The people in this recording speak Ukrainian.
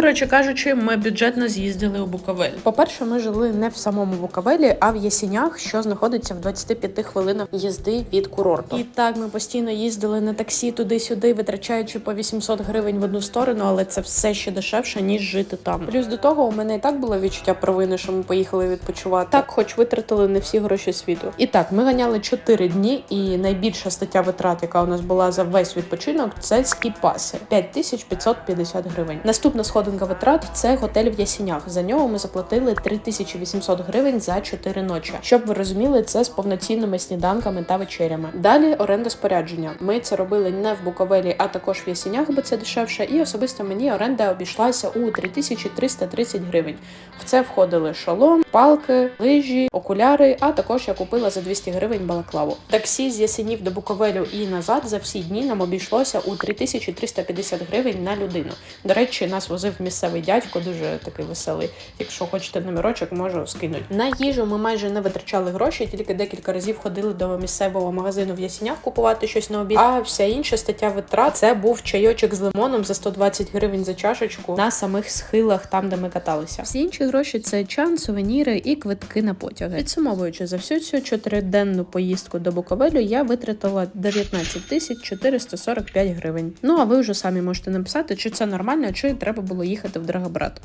коротше кажучи, ми бюджетно з'їздили у Буковель. По-перше, ми жили не в самому Буковелі, а в Єсінях, що знаходиться в 25 хвилинах їзди від курорту. І так ми постійно їздили на таксі туди-сюди, витрачаючи по 800 гривень в одну сторону, але це все ще дешевше ніж жити там. Плюс до того, у мене і так було відчуття провини, що ми поїхали відпочивати. Так, хоч витратили не всі гроші світу. І так, ми ганяли 4 дні, і найбільша стаття витрат, яка у нас була за весь відпочинок, це скіпаси 5550 гривень. Наступна сходинка витрат це готель в Ясінях. За нього ми заплатили 3800 гривень за 4 ночі. Щоб ви розуміли, це з повноцінними сніданками та вечерями. Далі оренда спорядження. Ми це робили не в Буковелі, а також в Ясінях, бо це дешевше. І особисто мені оренда обійшлася у 3330 гривень. В це входили шолом, палки, лижі, окуляри, а також я купила за 200 гривень балаклаву. Таксі з Ясенів до Буковелю і назад за всі дні нам обійшлося у 3350 гривень на людину. До речі, нас возив місцевий дядько, дуже такий веселий. Якщо хочете номерочок, можу скинути. На їжу ми майже не витрачали гроші, тільки декілька разів ходили до місцевого магазину в Ясінях купувати щось на обід. А вся інша стаття витрат це був чайочок з лимоном за 120 гривень за чашечку на самих схилах, там де ми каталися. Всі інші гроші це чан, сувеніри і квитки на потяги. Підсумовуючи за всю цю чотириденну поїздку до Буковелю, я витратила 19 тисяч 445 гривень. Ну а ви вже самі можете написати, чи це нормально, чи треба було їхати в Драгобрат.